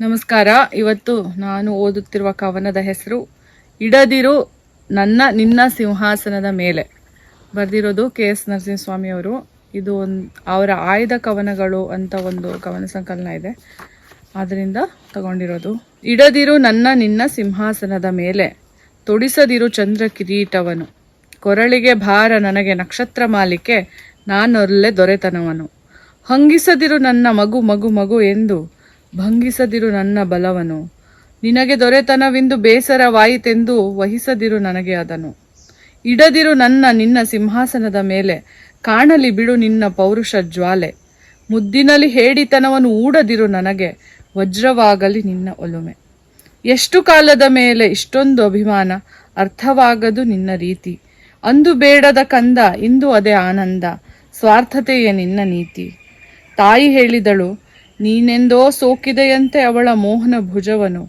ನಮಸ್ಕಾರ. ಇವತ್ತು ನಾನು ಓದುತ್ತಿರುವ ಕವನದ ಹೆಸರು, ಇಡದಿರು ನನ್ನ ನಿನ್ನ ಸಿಂಹಾಸನದ ಮೇಲೆ ಬರೆದಿರೋದು ಕೆ ಎಸ್ ನರಸಿಂಹಸ್ವಾಮಿಯವರು ಇದು ಒಂದು, ಅವರ ಆಯ್ದ ಕವನಗಳು ಅಂತ ಒಂದು ಕವನ ಸಂಕಲನ ಇದೆ. ಅದರಿಂದ ತಗೊಂಡಿರೋದು, ಇಡದಿರು ನನ್ನ ನಿನ್ನ ಸಿಂಹಾಸನದ ಮೇಲೆ, ತೊಡಿಸದಿರು ಚಂದ್ರ ಕಿರೀಟವನು. ಕೊರಳಿಗೆ ಭಾರ ನನಗೆ ನಕ್ಷತ್ರ ಮಾಲಿಕೆ ನಾನೊಲ್ಲೆ ದೊರೆತನವನು. ಹಂಗಿಸದಿರು ನನ್ನ ಮಗು ಮಗು ಮಗು ಎಂದು ಭಂಗಿಸದಿರು ನನ್ನ ಬಲವನು. ನಿನಗೆ ದೊರೆತನವೆಂದು ಬೇಸರವಾಯಿತೆಂದು ವಹಿಸದಿರು ನನಗೆ ಅದನು. ಇಡದಿರು ನನ್ನ ನಿನ್ನ ಸಿಂಹಾಸನದ ಮೇಲೆ. ಕಾಣಲಿ ಬಿಡು ನಿನ್ನ ಪೌರುಷ ಜ್ವಾಲೆ. ಮುದ್ದಿನಲ್ಲಿ ಹೇಡಿತನವನ್ನು ಊಡದಿರು ನನಗೆ. ವಜ್ರವಾಗಲಿ ನಿನ್ನ ಒಲುಮೆ. ಎಷ್ಟು ಕಾಲದ ಮೇಲೆ ಇಷ್ಟೊಂದು ಅಭಿಮಾನ, ಅರ್ಥವಾಗದು ನಿನ್ನ ರೀತಿ. ಅಂದು ಬೇಡದ ಕಂದ, ಇಂದು ಅದೇ ಆನಂದ. ಸ್ವಾರ್ಥತೆಯೇ ನಿನ್ನ ನೀತಿ. ತಾಯಿ ಹೇಳಿದಳು ನೀನೆಂದೋ ಸೋಕಿದೆಯಂತೆ ಅವಳ ಮೋಹನ ಭುಜವನು.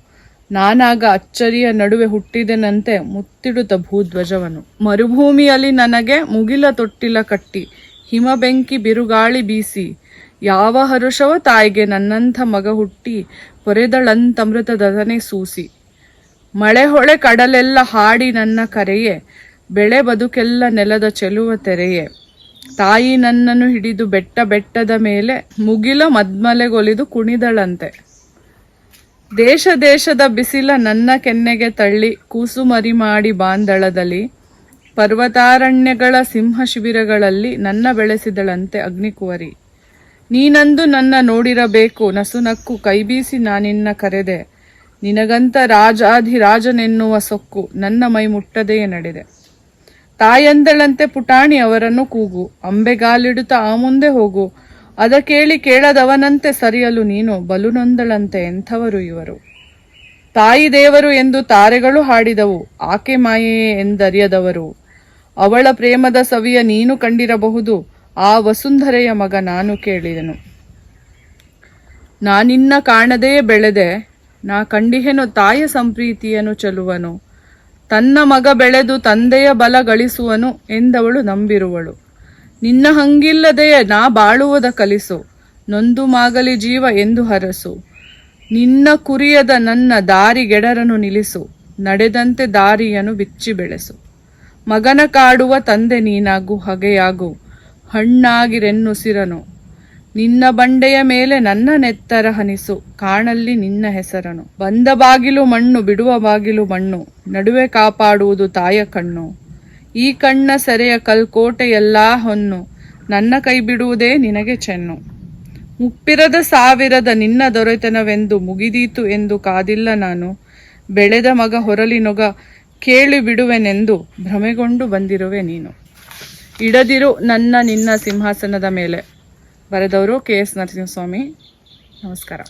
ನಾನಾಗ ಅಚ್ಚರಿಯ ನಡುವೆ ಹುಟ್ಟಿದೆನಂತೆ ಮುತ್ತಿಡುತ್ತ ಭೂಧ್ವಜವನು. ಮರುಭೂಮಿಯಲ್ಲಿ ನನಗೆ ಮುಗಿಲ ತೊಟ್ಟಿಲ ಕಟ್ಟಿ ಹಿಮ ಬೆಂಕಿ ಬಿರುಗಾಳಿ ಬೀಸಿ, ಯಾವ ಹರುಷವ ತಾಯಿಗೆ ನನ್ನಂಥ ಮಗ ಹುಟ್ಟಿ ಪೊರೆದಳಂತಮೃತದನೆ ಸೂಸಿ. ಮಳೆ ಹೊಳೆ ಕಡಲೆಲ್ಲ ಹಾಡಿ ನನ್ನ ಕರೆಯೇ, ಬೆಳೆ ಬದುಕೆಲ್ಲ ನೆಲದ ಚೆಲುವ ತೆರೆಯೇ. ತಾಯಿ ನನ್ನನ್ನು ಹಿಡಿದು ಬೆಟ್ಟ ಬೆಟ್ಟದ ಮೇಲೆ ಮುಗಿಲ ಮದ್ಮಲೆಗೊಲಿದು ಕುಣಿದಳಂತೆ. ದೇಶ ದೇಶದ ಬಿಸಿಲ ನನ್ನ ಕೆನ್ನೆಗೆ ತಳ್ಳಿ ಕೂಸುಮರಿ ಮಾಡಿ ಬಾಂದಳದಲ್ಲಿ ಪರ್ವತಾರಣ್ಯಗಳ ಸಿಂಹ ಶಿಬಿರಗಳಲ್ಲಿ ನನ್ನ ಬೆಳೆಸಿದಳಂತೆ ಅಗ್ನಿಕುವರಿ. ನೀನಂದು ನನ್ನ ನೋಡಿರಬೇಕು ನಸುನಕ್ಕು ಕೈಬೀಸಿ ನಾನಿನ್ನ ಕರೆದೆ. ನಿನಗಂತ ರಾಜಾಧಿರಾಜನೆನ್ನುವ ಸೊಕ್ಕು ನನ್ನ ಮೈ ಮುಟ್ಟದೆಯೇ ನಡೆದೆ. ತಾಯಂದಳಂತೆ ಪುಟಾಣಿ ಅವರನ್ನು ಕೂಗು, ಅಂಬೆಗಾಲಿಡುತ್ತ ಆ ಮುಂದೆ ಹೋಗು. ಅದ ಕೇಳಿ ಕೇಳದವನಂತೆ ಸರಿಯಲು ನೀನು, ಬಲುನೊಂದಳಂತೆ ಎಂಥವರು ಇವರು? ತಾಯಿ ದೇವರು ಎಂದು ತಾರೆಗಳು ಹಾಡಿದವು, ಆಕೆ ಮಾಯೆಯೇ ಎಂದರಿಯದವರು. ಅವಳ ಪ್ರೇಮದ ಸವಿಯ ನೀನು ಕಂಡಿರಬಹುದು, ಆ ವಸುಂಧರೆಯ ಮಗ ನಾನು ಕೇಳಿದೆನು. ನಾನಿನ್ನ ಕಾಣದೇ ಬೆಳೆದೆ, ನಾ ಕಂಡಿಹೆನು ತಾಯ ಸಂಪ್ರೀತಿಯನ್ನು ಚಲುವನು. ತನ್ನ ಮಗ ಬೆಳೆದು ತಂದೆಯ ಬಲ ಗಳಿಸುವನು ಎಂದವಳು ನಂಬಿರುವಳು. ನಿನ್ನ ಹಂಗಿಲ್ಲದೆಯೇ ನಾ ಬಾಳುವುದ ಕಲಿಸು, ನೊಂದು ಮಾಗಲಿ ಜೀವ ಎಂದು ಹರಸು. ನಿನ್ನ ಕುರಿಯದ ನನ್ನ ದಾರಿಗೆಡರನು ನಿಲ್ಲಿಸು, ನಡೆದಂತೆ ದಾರಿಯನು ಬಿಚ್ಚಿ ಬೆಳೆಸು. ಮಗನ ಕಾಡುವ ತಂದೆ ನೀನಾಗು, ಹಗೆಯಾಗು ಹಣ್ಣಾಗಿರೆನ್ನುಸಿರನು ನಿನ್ನ ಬಂಡೆಯ ಮೇಲೆ ನನ್ನ ನೆತ್ತರ ಹನಿಸು, ಕಾಣಲ್ಲಿ ನಿನ್ನ ಹೆಸರನು. ಬಂದ ಬಾಗಿಲು ಮಣ್ಣು, ಬಿಡುವ ಬಾಗಿಲು ಮಣ್ಣು, ನಡುವೆ ಕಾಪಾಡುವುದು ತಾಯ ಕಣ್ಣು. ಈ ಕಣ್ಣ ಸೆರೆಯ ಕಲ್ಕೋಟೆಯೆಲ್ಲಾ ಹೊನ್ನು, ನನ್ನ ಕೈ ಬಿಡುವುದೇ ನಿನಗೆ ಚೆನ್ನು. ಮುಪ್ಪಿರದ ಸಾವಿರದ ನಿನ್ನ ದೊರೆತನವೆಂದು ಮುಗಿದೀತು ಎಂದು ಕಾದಿಲ್ಲ ನಾನು. ಬೆಳೆದ ಮಗ ಹೊರಲಿನೊಗ ಕೇಳಿ ಬಿಡುವೆನೆಂದು ಭ್ರಮೆಗೊಂಡು ಬಂದಿರುವೆ ನೀನು. ಇಡದಿರು ನನ್ನ ನಿನ್ನ ಸಿಂಹಾಸನದ ಮೇಲೆ. ಬರೆದವರು ಕೆ ಎಸ್ ನರಸಿಂಹಸ್ವಾಮಿ ನಮಸ್ಕಾರ